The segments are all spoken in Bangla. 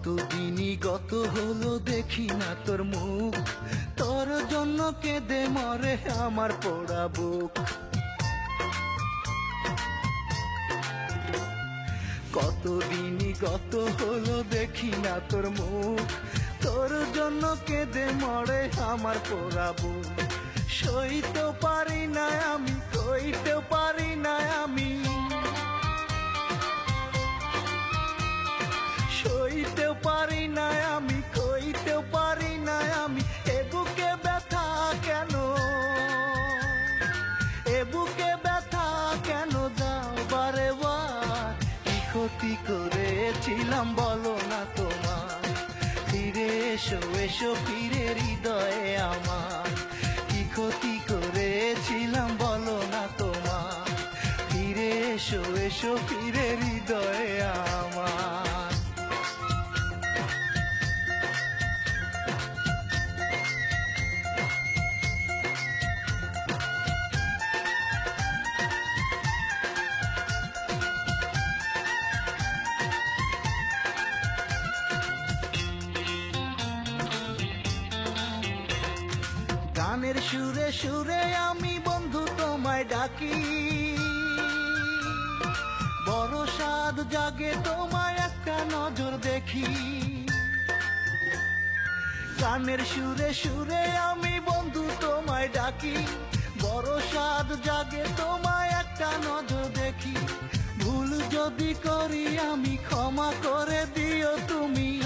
কতদিনই গত হলো দেখি না তোর মুখ। তোর জন্য কেঁদে মরে আমার পোড়া বুক। কতদিনই গত হলো দেখি না তোর মুখ। তোর জন্য কেঁদে মরে আমার পোড়া বুক। সইতে পারি না আমি কইতে পারি সইতে পারি না আমি, কইতে পারি না আমি, এ বুকে ব্যথা কেন? এ বুকে ব্যথা কেন দাও বারে বার? কি ক্ষতি করেছিলাম বলো না তোমার? ফিরে এসো এসো ফিরে হৃদয়ে আমার। কি ক্ষতি করেছিলাম বলো না তোমার? ফিরে এসো এসো ফিরে হৃদয়ে আমার। গানের সুরে সুরে আমি বন্ধু তোমায় ডাকি। বড় সাদ জাগে তোমায় একটা নজর দেখি। গানের সুরে সুরে আমি বন্ধু তোমায় ডাকি। বড় সাদ জাগে তোমায় একটা নজর দেখি। ভুল যদি করি আমি ক্ষমা করে দিও তুমি।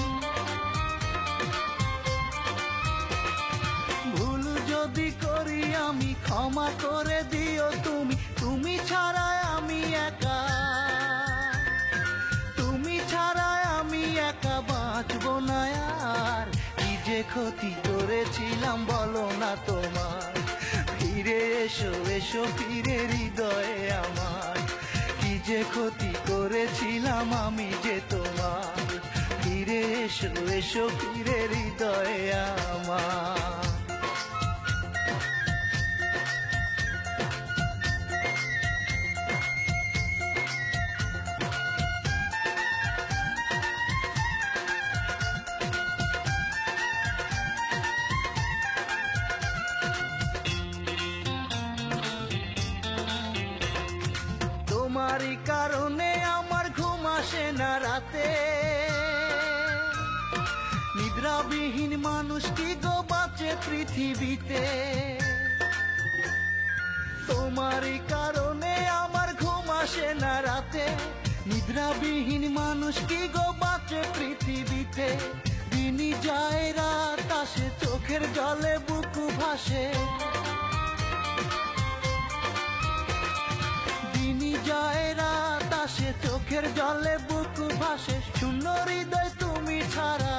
যদি করি আমি, ক্ষমা করে দিও তুমি। তুমি ছাড়া আমি একা। তুমি ছাড়া আমি একা বাঁচবো না আর। কি যে ক্ষতি করেছিলাম বলো না তোমার। ফিরে এসো এসো ফিরে হৃদয়ে আমার। কি যে ক্ষতি করেছিলাম আমি যে তোমার। ফিরে এসো এসো ফিরে হৃদয়ে আমার। রাতে। নিদ্রাবিহীন মানুষ কি গো বাঁচে পৃথিবীতে? তোমারই কারণে আমার ঘুম আসে না রাতে। নিদ্রাবিহীন মানুষ কি গো বাঁচে পৃথিবীতে? দিনই যায়, রাত আসে, চোখের জলে বুকু ভাসে। দিনই যায়, রাত আসে, চোখের জলে বুক শূন্য হৃদয় তুমি ছাড়া।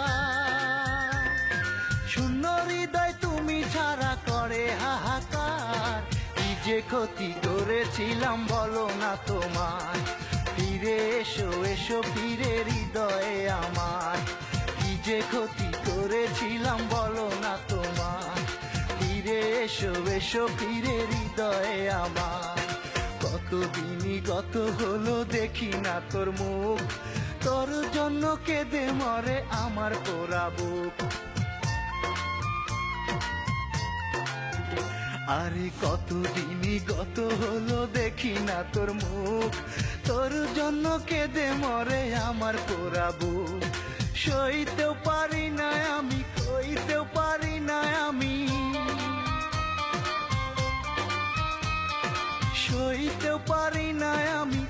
শূন্য হৃদয় তুমি ছাড়া করে হাহাকার। কি যে ক্ষতি করেছিলাম বলো না তোমার ফিরে এসো এসো ফিরে হৃদয়ে আমার। কি যে ক্ষতি করেছিলাম বলো না তোমার ফিরে এসো এসো ফিরে হৃদয়ে আমার। কতদিনই গত হলো দেখি না তোর মুখ। কেঁদে মরে আমার পোড়া বুক। আরে কতদিনই গত হলো দেখি না তোর মুখ। তোর জন্য কেঁদে মরে আমার পোড়া বুক। সইতেও পারি না আমি, কইতেও পারি না আমি। সইতেও পারি না আমি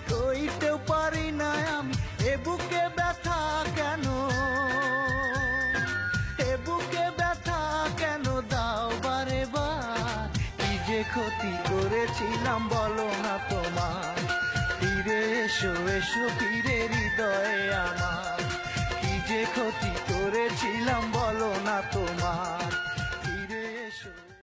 করেছিলাম বলো না তোমার। ফিরে এসো এসো ফিরে হৃদয়ে আমার। কি যে ক্ষতি করেছিলাম, বলো না তোমার।